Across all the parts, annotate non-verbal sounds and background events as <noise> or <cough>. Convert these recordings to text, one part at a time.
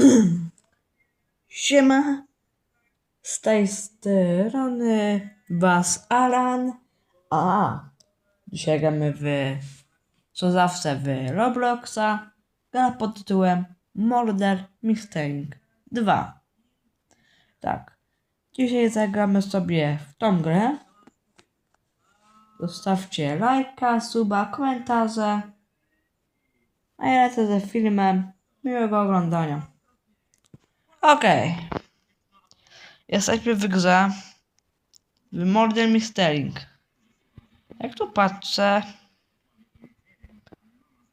<clears throat> Siema. Z tej strony Was Alan. A, dzisiaj gramy w, co zawsze w Robloxa. Gra pod tytułem Murder Mystery 2. Tak. Dzisiaj zagramy sobie w tą grę. Zostawcie lajka, suba, komentarze. A ja lecę ze filmem. Miłego oglądania. Okej. Jesteśmy w grze w Murder Mystery. Jak tu patrzę,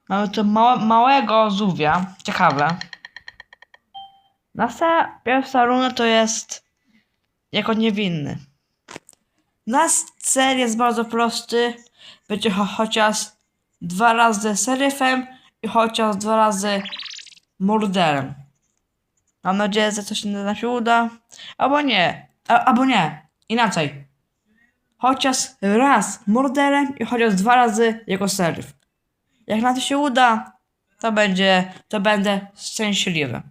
mamy tu małe, małego żółwia. Ciekawe. Nasza pierwsza runda to jest jako niewinny. Nasz cel jest bardzo prosty. Będzie cho chociaż dwa razy seryfem i chociaż dwa razy morderem. Mam nadzieję, że coś nam się uda. Albo nie. A, albo nie. Inaczej. Chociaż raz morderem i chociaż dwa razy jako seryf. Jak nam to się uda, to będzie, to będę szczęśliwy.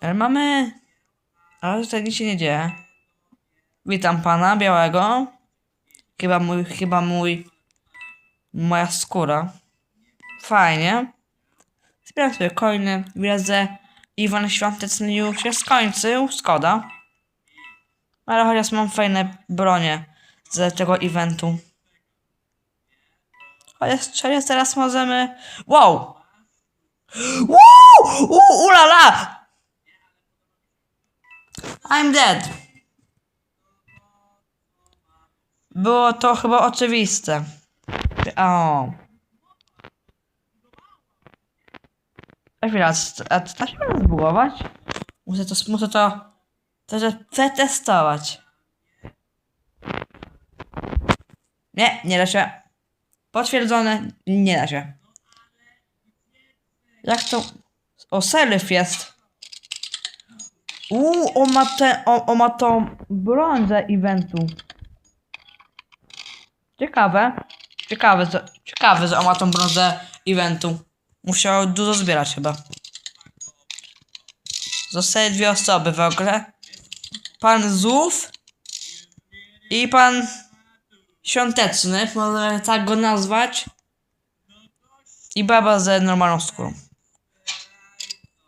Ale mamy... Ale tutaj nic się nie dzieje. Witam pana białego. Chyba mój, chyba mój... Moja skóra. Fajnie. Zbieram coiny. Widzę, Iwan Świąteczny już się skończył. Szkoda. Ale chociaż mam fajne bronie z tego eventu. Chociaż, teraz możemy... Wow! Wow! Ulala! I'm dead. Było to chyba oczywiste. O. Chwila, a da się to zbugować? Muszę to, muszę to, to przetestować. Nie, nie da się. Potwierdzone, nie da się. Jak to? O, seryf jest. Uuu, on ma te, on, on ma tą brązę eventu. Ciekawe. Ciekawe, ciekawe, że on ma tą brązę eventu. Musiał dużo zbierać chyba. Zostały dwie osoby w ogóle. Pan Zów i pan Świąteczny, może tak go nazwać. I baba ze normalną skórą.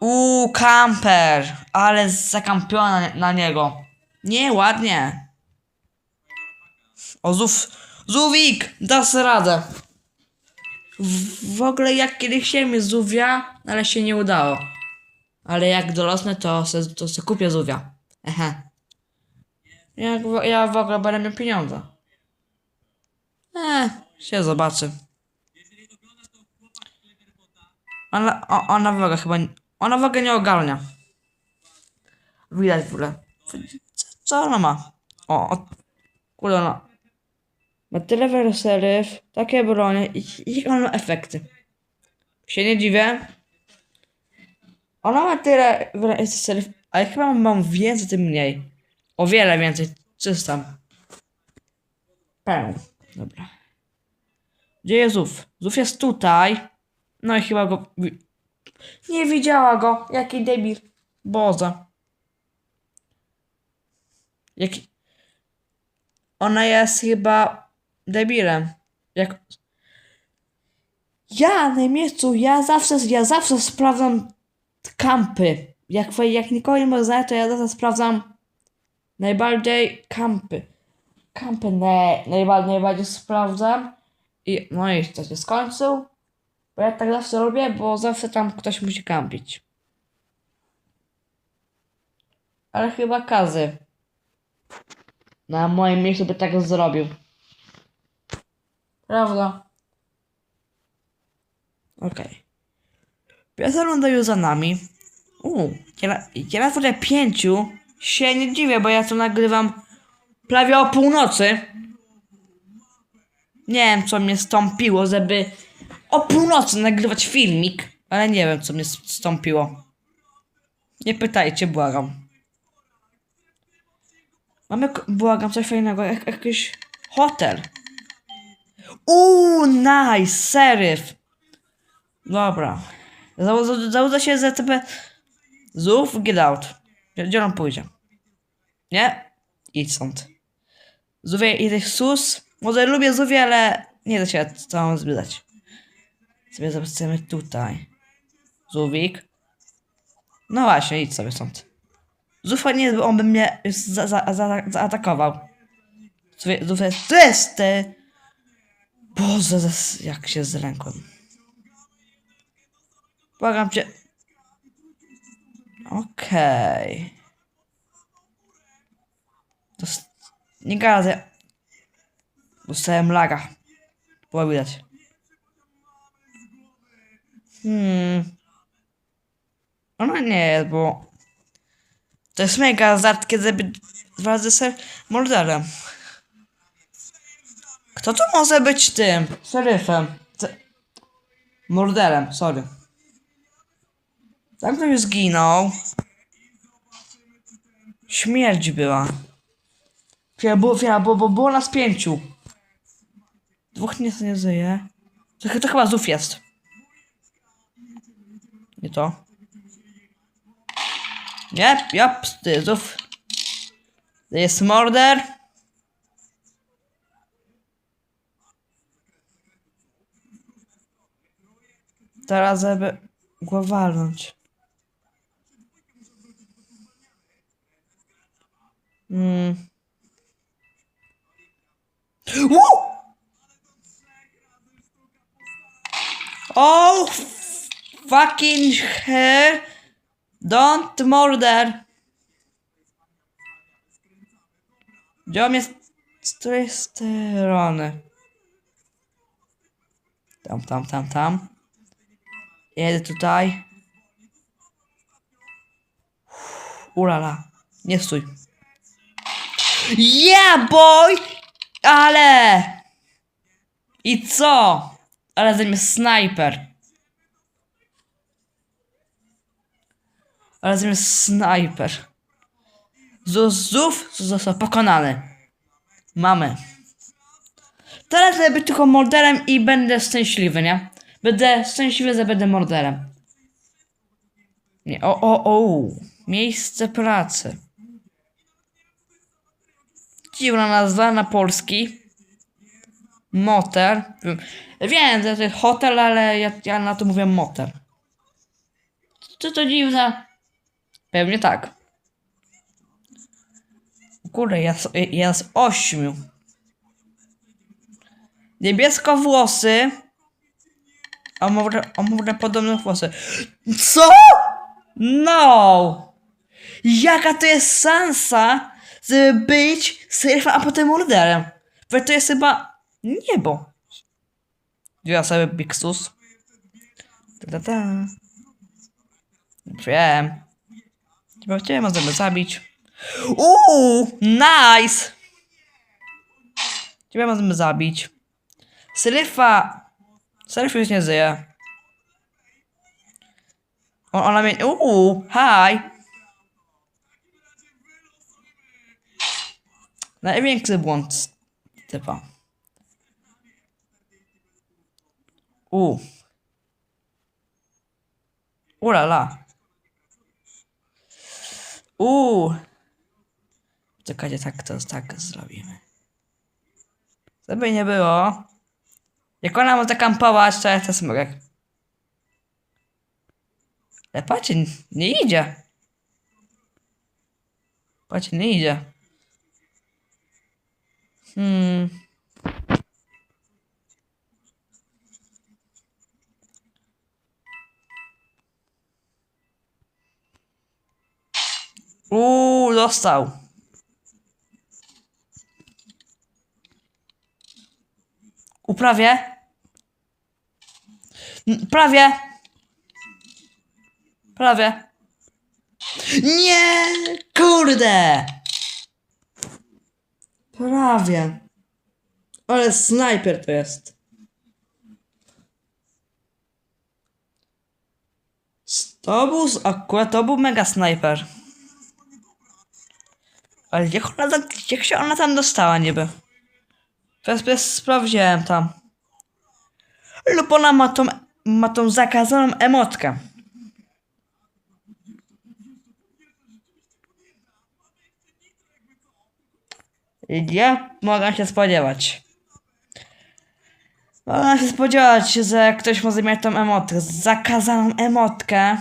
Uuu, kamper. Ale zakampiona na, na niego. Nie, ładnie. O, Zów. Zuwik! Dasz radę. W, ogóle jak kiedyś chciałem żółwia, ale się nie udało. Ale jak dorosnę, to se, to se kupię żółwia. Ehe. Jak, ja w ogóle będę miał pieniądze. Eee, się zobaczy. Ona, o, ona w ogóle chyba, ona w ogóle nie ogarnia. Widać w ogóle. Co ona ma? O, o kurde ona. Ma tyle werserów, takie bronie i i ona ma efekty. Się nie dziwię. Ona ma tyle werserów, a ja chyba mam więcej, tym mniej. O wiele więcej. 300. Peł. Dobra. Gdzie jest Zuf? Zuf jest tutaj. No i chyba go... Nie widziała go. Jaki debil. Boza. Jaki... Ona jest chyba debilem. Jak... Ja na miejscu, ja zawsze, ja zawsze sprawdzam kampy. Jak, jak nikogo nie może to ja zawsze sprawdzam najbardziej kampy. Kampy ne, najbardziej, najbardziej sprawdzam. I no i to się skończył. Bo ja tak zawsze robię, bo zawsze tam ktoś musi kampić. Ale chyba Kazy. Na moim miejscu by tak zrobił. Prawda? Okej. Pierwsza runda już za nami. Uuu, ja, na tyle pięciu się nie dziwię, bo ja to nagrywam prawie o północy. Nie wiem, co mnie stąpiło, żeby o północy nagrywać filmik, ale nie wiem, co mnie stąpiło. Nie pytajcie, błagam. Mamy, błagam, coś fajnego, jak, jakiś hotel. Uuu, nice, seryf. Dobra. Założę, się ZTP. Zów, get out. Gdzie, on pójdzie? Nie? Idź stąd. Zuwie i sus. Może lubię Zuwie, ale nie da się całą zbierać. Sobie zobaczymy tutaj. Zuwik. No właśnie, idź sobie stąd. Zufa nie, on by mnie za, za, za, zaatakował. To jest ty! Boże, jak się zlękłem. Błagam cię. Okej. Dos- Nie gadzę. Dostałem laga. Było widać. Hmm. Ona nie jest, bo... To jest mega azart, kiedy by dwa ser morderem. Tu może być tym? Szeryfem. Morderem, sorry. Tak ktoś zginął. Śmierć była. Chwila, bo, chwila, bo, było nas pięciu. Dwóch nie, nie żyje. To, to chyba Zuf jest. Nie to. Nie, ja, ty, Zuf. To jest morder. Teraz, żeby go walnąć. Mm. Oh, fucking hell. Don't murder. Gdzie on jest z której strony? Tam, tam, tam, tam. Jedę tutaj. Ulala. Nie stój. Yeah, boy! Ale! I co? Ale zamiast snajper. Ale zamiast snajper. Zuzów został pokonany. Mamy. Teraz będę być tylko morderem i będę szczęśliwy, nie? Będę szczęśliwy, że będę morderem. Nie, o, o, o. Miejsce pracy. Dziwna nazwa na polski. Motel. Wiem, że to jest hotel, ale ja, ja na to mówię motel. Czy to dziwne? Pewnie tak. Kurde, jest, jest ośmiu. Niebiesko włosy. A może, a może podobne włosy. Co? No! Jaka to jest szansa, żeby być surfem, a potem morderem? Bo to jest chyba niebo. Ja sobie Bixus. Ta, ta, ta. Wiem. Chyba cię możemy zabić. Uuu, nice! Ciebie możemy zabić. Syryfa. Już nie żyje. On, ona mnie... Uuu, hi! Największy błąd typa. U. Ulala. U. Czekajcie, tak to tak zrobimy. Żeby nie było. Jak ona może kampować, to ja też mogę. Ale patrzcie, nie idzie. Patrzcie, nie idzie. Hmm. Uuu, dostał. Uprawie. Prawie. Prawie. Nie, kurde. Prawie. Ale snajper to jest. To był, akurat to był mega snajper. Ale jak ona, jak się ona tam dostała niby? Teraz sprawdziłem tam. Lub ona ma tą, ma tą zakazaną emotkę. Ja mogę się spodziewać. Mogę się spodziewać, że ktoś może mieć tą emotkę, zakazaną emotkę.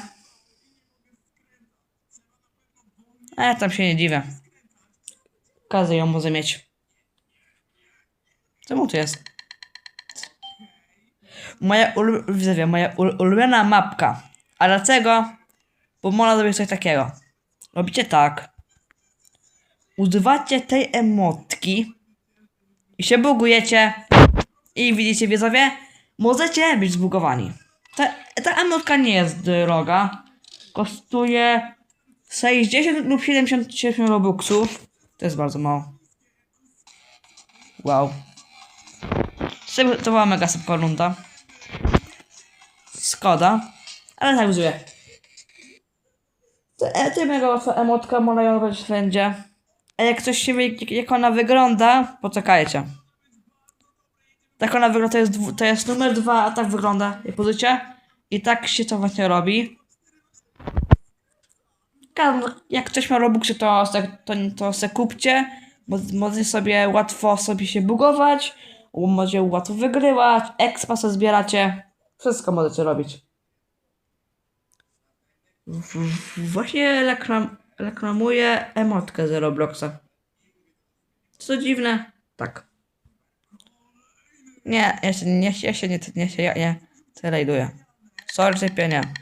A ja tam się nie dziwię. Każdy ją może mieć. Czemu to jest? Moja, moja ul- ulubiona mapka. A dlaczego? Bo można zrobić coś takiego. Robicie tak. Używacie tej emotki i się bugujecie i widzicie widzowie, możecie być zbugowani. Ta, ta emotka nie jest droga. Kosztuje 60 lub 77 robuxów. To jest bardzo mało. Wow. To była mega szybka runda. Szkoda. Ale tak. To, e, mega łatwa emotka, robić wszędzie. A jak ktoś się wie, jak- ona wygląda, poczekajcie. Tak ona wygląda, to jest, to jest numer dwa, a tak wygląda, jak pozycie. I tak się to właśnie robi. Jak ktoś ma Robuxy, to, se- to, to se kupcie. Mo- Możecie sobie łatwo sobie się bugować. Możecie łatwo wygrywać. Expa sobie zbieracie. Wszystko możecie robić. W- w- Właśnie reklam, reklamuję emotkę z Robloxa. Co dziwne? Tak. Nie, ja się nie, ja się nie, nie, się, ja nie trajduję. Sorry, cierpienie. <laughs>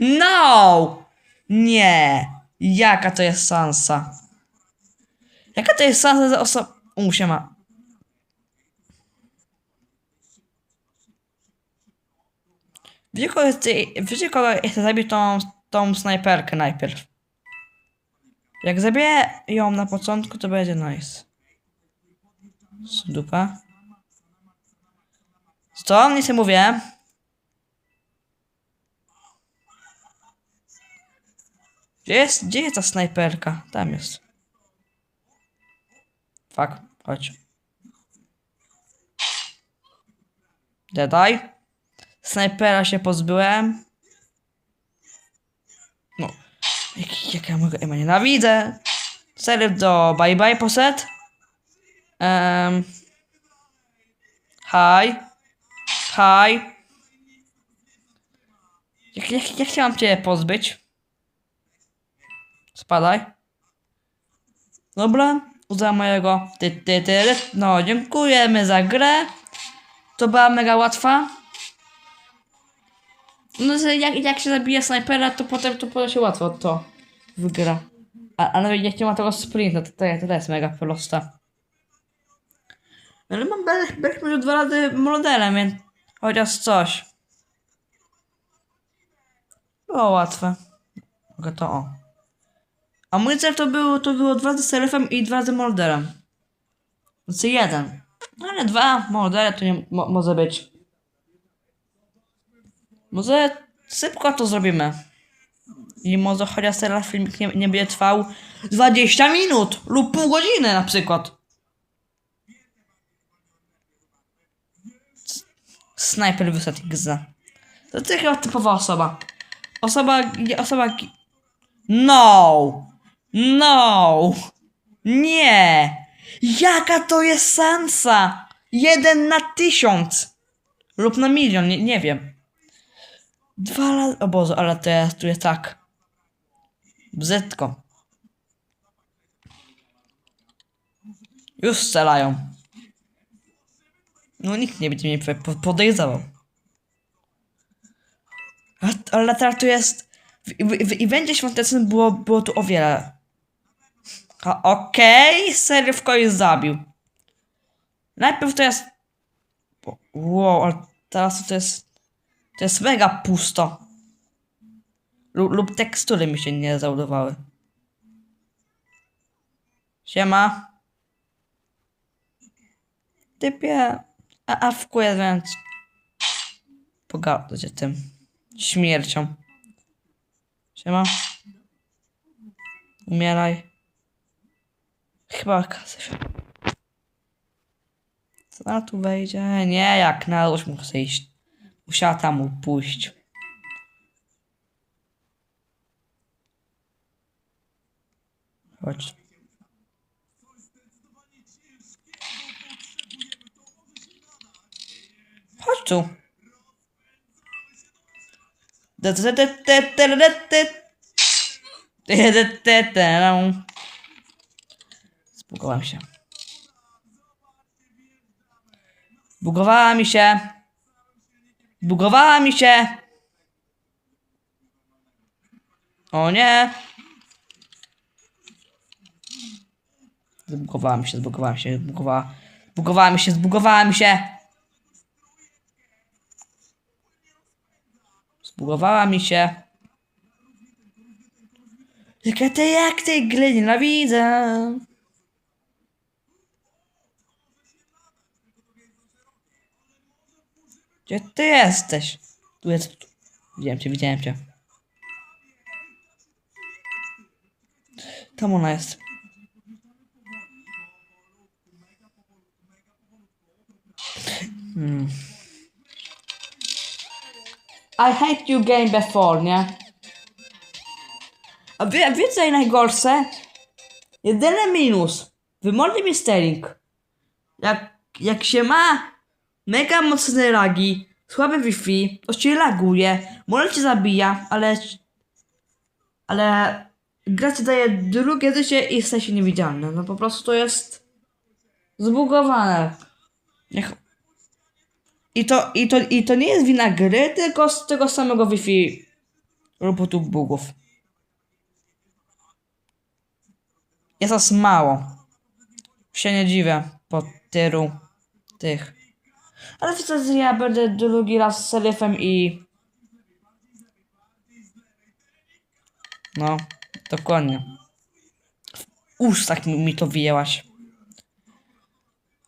No! Nie! Jaka to jest sansa? Jaka to jest sansa za osoba... U, ma. Wiecie kogo, ty- wiecie kogo ja chcę zabić tą, tą snajperkę najpierw? Jak zabiję ją na początku, to będzie nice. Dupa. Co? Nic nie mówię. Gdzie jest, gdzie jest ta snajperka? Tam jest. Fuck, chodź. Dedaj. Snajpera się pozbyłem. No. Jak, jak ja mogę Ema nienawidzę. Sery do bye bye poset. Um. Hi. Hi. Jak, jak, jak chciałam cię pozbyć? Spadaj. Dobra, uza mojego. Ty, ty, ty, ty. No, dziękujemy za grę. To była mega łatwa. No, że jak, jak się zabije snajpera, to potem, to potem się łatwo to wygra. A, a nawet jak nie ma tego sprinta, to, to, to jest mega prosta. Ale mam byliśmy już dwa razy modelem, więc chociaż coś. Było łatwe. Mogę to o. A mój cel to było, to było dwa razy serifem i dwa razy molderem. Znaczy jeden. No ale dwa moldere to nie mo, może być. Może szybko to zrobimy. I może chociaż teraz filmik nie, nie będzie trwał 20 minut lub pół godziny na przykład. Snajper wysadł gza. To ty typowa osoba. Osoba, osoba... No! No! Nie! Jaka to jest sansa? Jeden na tysiąc! Lub na milion, nie, nie wiem. Dwa lata... O Boże, ale teraz tu jest tak. Bzytko. Już strzelają. No nikt nie będzie mnie po- po- podejrzewał. Ale teraz tu jest... W, w, w świątecznym było, było tu o wiele. Okej, okay, w kogoś zabił. Najpierw to jest... Wow, ale teraz to jest... To jest mega pusto. Lub, tekstury mi się nie załadowały. Siema. Typie. A, a więc... Pogadać się tym. Śmiercią. Siema. Umieraj. Chyba kasy się. Co na tu wejdzie? Nie, jak na już muszę iść musiała tam pójść. Chodź. Chodź tu. Zbugowałem się. Zbugowała mi się. Bugowała mi się. O nie. Zbugowała mi się, zbugowała mi się, zbugowała. Zbugowała mi się, zbugowała mi się. Zbugowała mi się. Jak ja tej, jak tej gry nienawidzę. Gdzie ty jesteś? Tu jest. Widziałem cię, widziałem cię. Tam ona jest. Hmm. I hate you game before, nie? A wie, jest najgorsze? Jedyny minus. Wymorny mi sterling. Jak, jak się ma mega mocne lagi, słabe Wi-Fi, laguje, może cię zabija, ale... Ale... Gra ci daje drugie życie i staje się niewidzialny. No po prostu to jest... Zbugowane. Niech... I to, i, to, I to nie jest wina gry, tylko z tego samego Wi-Fi tu bugów. Jest nas mało. Się nie dziwię po tylu tych. Ale widzę, że ja będę drugi raz z seryfem i... No, dokładnie. W ustach mi, to wyjęłaś.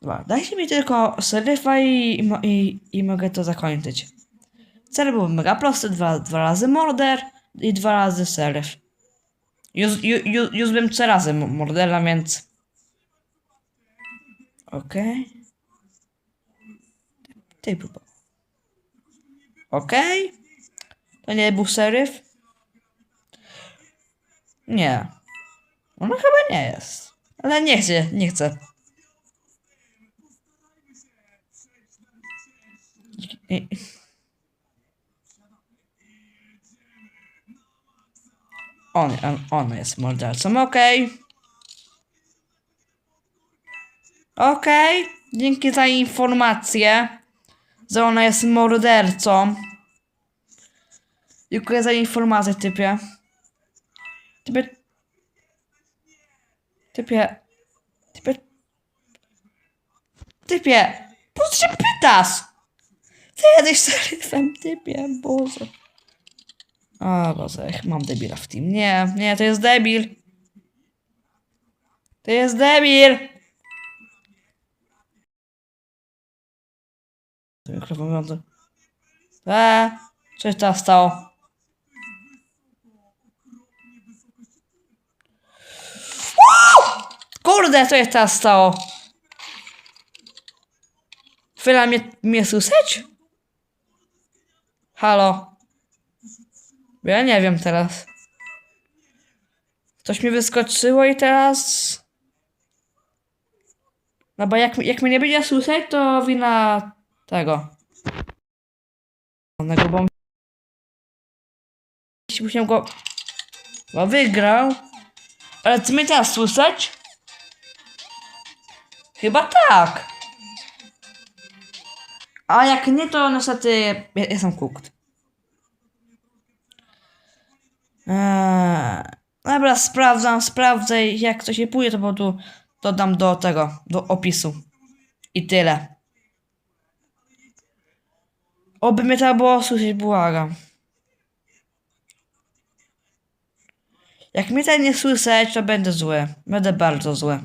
Dobra, dajcie mi tylko seryfa i, i, i, mogę to zakończyć. Cel był mega prosty, dwa, dwa razy morder i dwa razy seryf. Już, ju, ju, już bym trzy razy mo- mordera, więc... Okej. Ty. Okej. To nie był seryf? Nie. Ona chyba nie jest. Ale nie chcę, nie chcę. I- On, on, on jest mordercą, okej. Okej, dzięki za informację, że ona jest mordercą. Dziękuję za informację, typie. Typie... Typie... Typie... Typie... Po co się pytasz? Ty jesteś seryfem, typie, Boże. O Boże, mam debila w tym. Nie, nie, to jest debil. To jest debil. To mikrofon wyłączę. Eee, coś tam stało. Uuu! Kurde, co teraz stało? Chwila mnie, mnie słyszeć? Halo? Ja nie wiem teraz. Coś mi wyskoczyło i teraz... No bo jak, jak mnie nie będzie słyszeć, to wina tego. Onego, bo... Musiałem go... Bo wygrał. Ale czy mnie teraz słyszeć? Chyba tak. A jak nie, to niestety ja- jestem cooked. Eee, dobra, sprawdzam, sprawdzę, jak to się pójdzie, to po prostu dodam do tego, do opisu. I tyle. Oby mnie to było słyszeć, błagam. Jak mnie to nie słyszeć, to będę zły. Będę bardzo zły.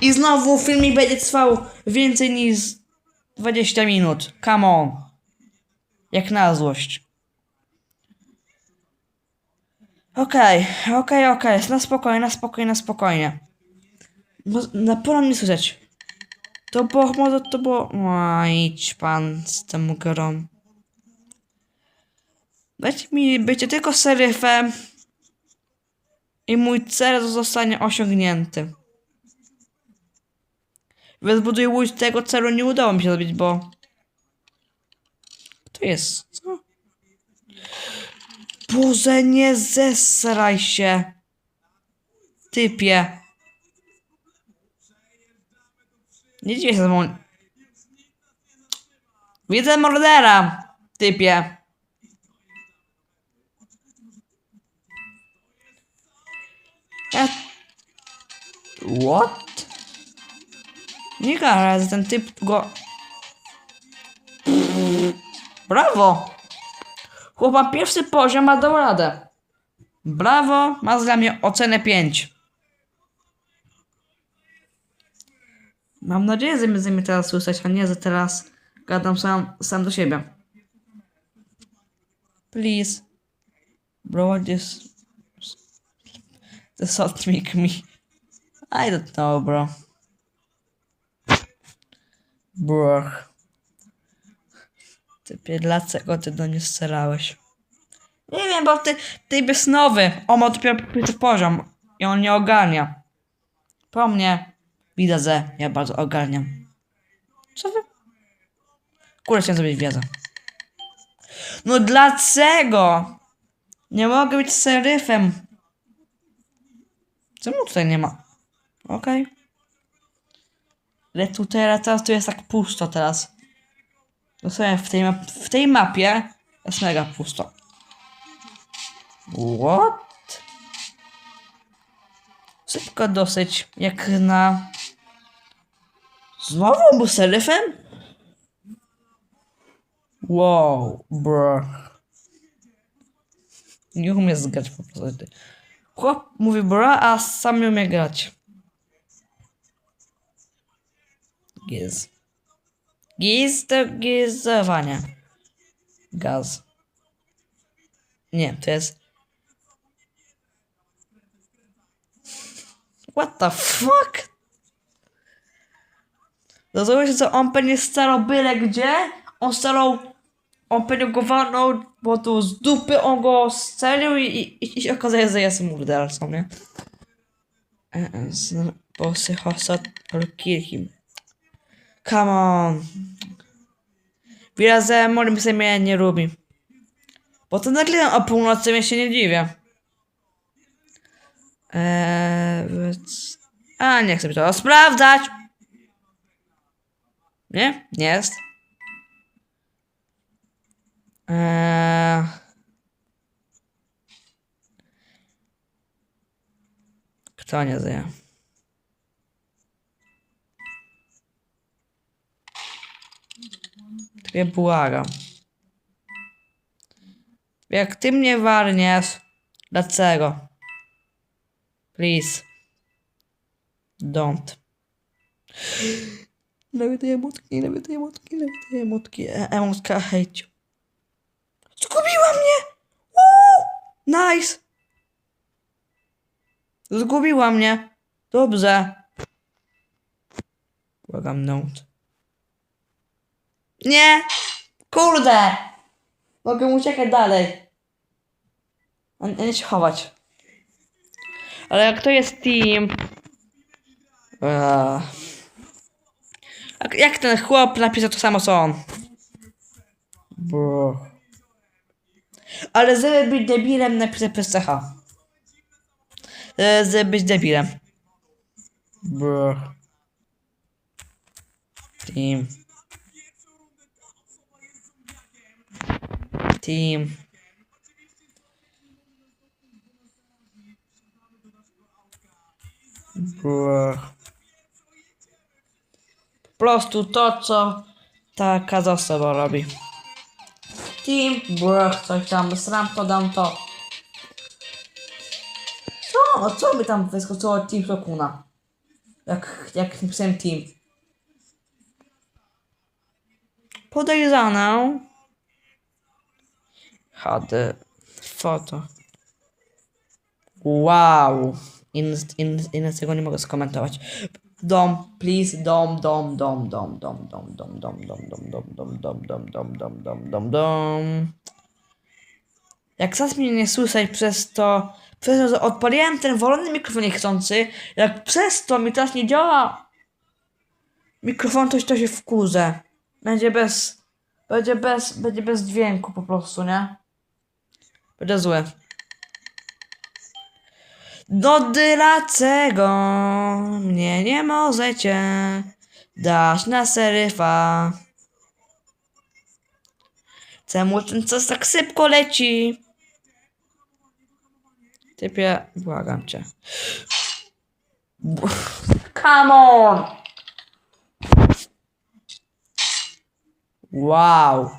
I znowu filmik będzie trwał więcej niż 20 minut. Come on. Jak na złość. Okej, okej, okej. Na spokojnie, na spokojnie, na spokojnie. Na pewno mnie słyszeć. To było, może to było... O, pan z tym grą. Dajcie mi, bycie tylko seryfem. I mój cel zostanie osiągnięty. Wyzbuduj łódź tego celu nie udało mi się zrobić, bo... to jest? Co? Boże, nie zesraj się. Typie. Nie dziwię się z mą... Widzę mordera, typie. Ja... What? Nie gara, ten typ go... Brawo! Chłopa pierwszy poziom ma dał radę. Brawo, masz dla mnie ocenę 5. Mam nadzieję, że będzie mnie teraz słyszeć, a nie, że teraz gadam sam, sam do siebie. Please. Bro, just... Just not make me... I don't know, bro. Bro. Typie, dlaczego ty do mnie strzelałeś? Nie wiem, bo ty, ty jest nowy. On ma dopiero poziom i on nie ogarnia. Po mnie widać, że ja bardzo ogarniam. Co wy? Kurde, chciałem zrobić wiedzę. No dlaczego? Nie mogę być seryfem. Czemu tutaj nie ma? Okej. Ale tutaj teraz tu jest tak pusto teraz. Dosłownie w tej, w tej mapie jest mega pusto. What? Szybko dosyć, jak na... Znowu był seryfem? Wow, bro. Nie umie zgrać po prostu. Chłop mówi bro, a sam nie umie grać. Giz. Giz to gizowanie. Gaz. Nie, to jest... What the fuck? Rozumiesz, co on pewnie starał byle gdzie? On starał... On pewnie go walnął, bo tu z dupy on go strzelił i, i, i się okazuje, że jest mordercą, nie? E, e, Posychosa kill him. Come on. Widać, że Morim sobie mnie nie lubi. Bo to nagle o północy mnie się nie dziwię. Eee, więc... A, nie chcę mi to sprawdzać. Nie? Nie jest. Eee... Kto nie zje? Ciebie błagam. Jak ty mnie warniesz, dlaczego? Please. Don't. Emotki, nawet emotki, nawet emotki. E- Emotka hejciu. Zgubiła mnie! Uuu! Nice! Zgubiła mnie. Dobrze. Błagam, don't. Nie! Kurde! Mogę uciekać dalej. A nie się chować. Ale jak to jest team... Eee. Jak, ten chłop napisał to samo co on? Bro. Ale żeby być debilem napisał przez cecha. E, Żeby być debilem. Bro. Team. Team. Bro. Prostu to, co taka osoba robi. Team, bro, coś tam, sram to, dam to. Co? Co by tam wyskoczyło Team Sokuna? Jak, jak napisałem Team. Podejrzane. HD. Foto. Wow. Inny, inny tego nie mogę skomentować. Dom, please, dom, dom, dom, dom, dom, dom, dom, dom, dom, dom, dom, dom, dom, dom, dom, dom, dom, dom. Jak zaraz mnie nie słyszeć przez to, przez to, że odpaliłem ten wolny mikrofon niechcący, jak przez to mi teraz nie działa mikrofon, to, to się wkurzę. Będzie bez, Będzie bez, będzie bez dźwięku po prostu, nie? Będzie złe. Do dlaczego mnie nie możecie dać na seryfa? Czemu ten czas tak szybko leci? Typie, błagam cię. Come on! Wow.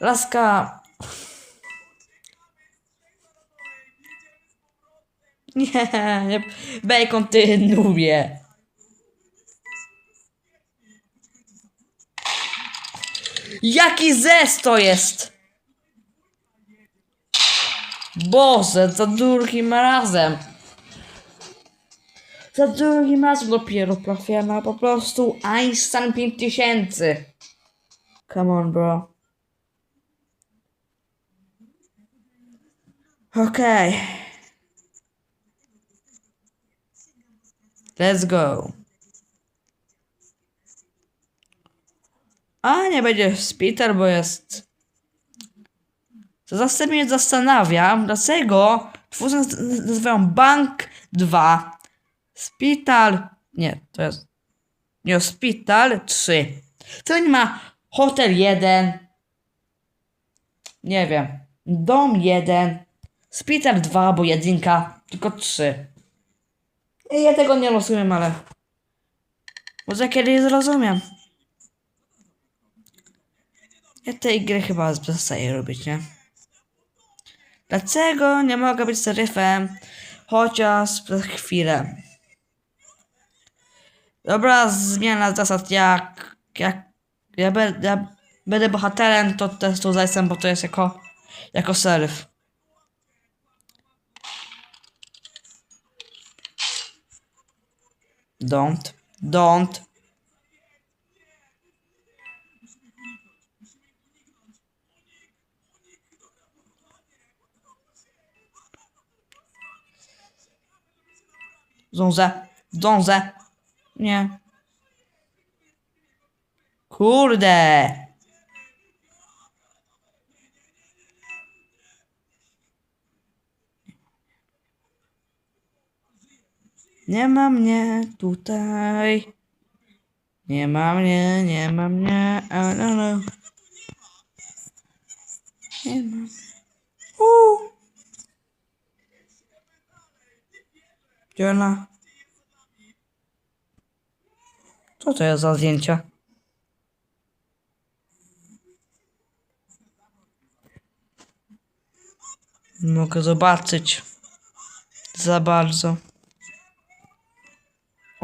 Laska. <laughs> Nie, nie. Bacon, ty nubie. Jaki zes to jest? Boże, za drugim razem. Za drugim razem dopiero trafiona po prostu Einstein 5000. Come on, bro. Okej. Let's go. A nie będzie Spitter, bo jest. To zawsze mnie zastanawiam, dlaczego twórcy naz- naz- nazywają Bank 2. Spital. Nie, to jest. Nie, Spital 3. To nie ma Hotel 1. Nie wiem. Dom 1. Spital 2, bo jedynka. Tylko 3. I ja tego nie rozumiem, ale. Może kiedyś zrozumiem. Ja tej gry chyba przestaję robić, nie? Dlaczego nie mogę być seryfem? Chociaż przez chwilę. Dobra, zmiana zasad jak... jak ja, be, ja będę bohaterem, to też tu jestem, bo to jest jako... jako seryf. Don't. Don't. Zdążę. Zdążę. Nie. Kurde. Nie ma mnie tutaj. Nie ma mnie, nie ma mnie. A, no, no. Nie ma. Uuu. Gdzie ona? Co to jest za zdjęcia? Nie mogę zobaczyć. Za bardzo.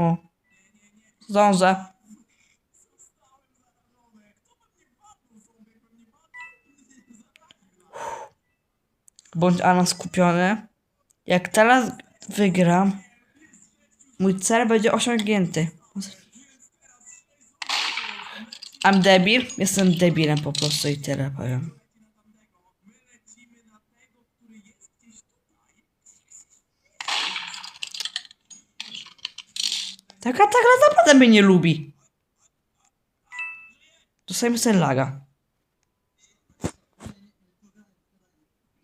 O. Zdążę. Bądź Alan skupiony. Jak teraz wygram, mój cel będzie osiągnięty. I'm debil? Jestem debilem po prostu i tyle powiem. Taka ta gra naprawdę mnie nie lubi. Dostajemy sobie laga.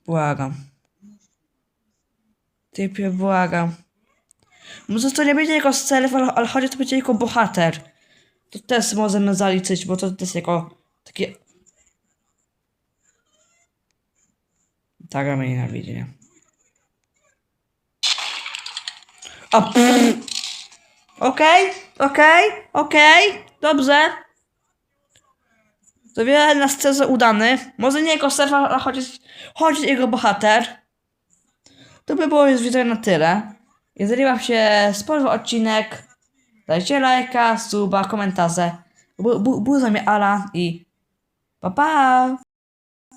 Błagam. Typie, błagam. Może to nie będzie jako celów, ale, ale chodzi to będzie jako bohater. To też możemy zaliczyć, bo to też jako takie... Ta gra mnie nienawidzi, nie? A pff. Okej, okej, okej, dobrze. To wiele na scenze udany. Może nie jako surfer, ale chociaż, chociaż jego bohater. To by było już widzę na tyle. Jeżeli wam się spodobał odcinek, dajcie lajka, suba, komentarze. Bu- Był z nami Ala i pa pa!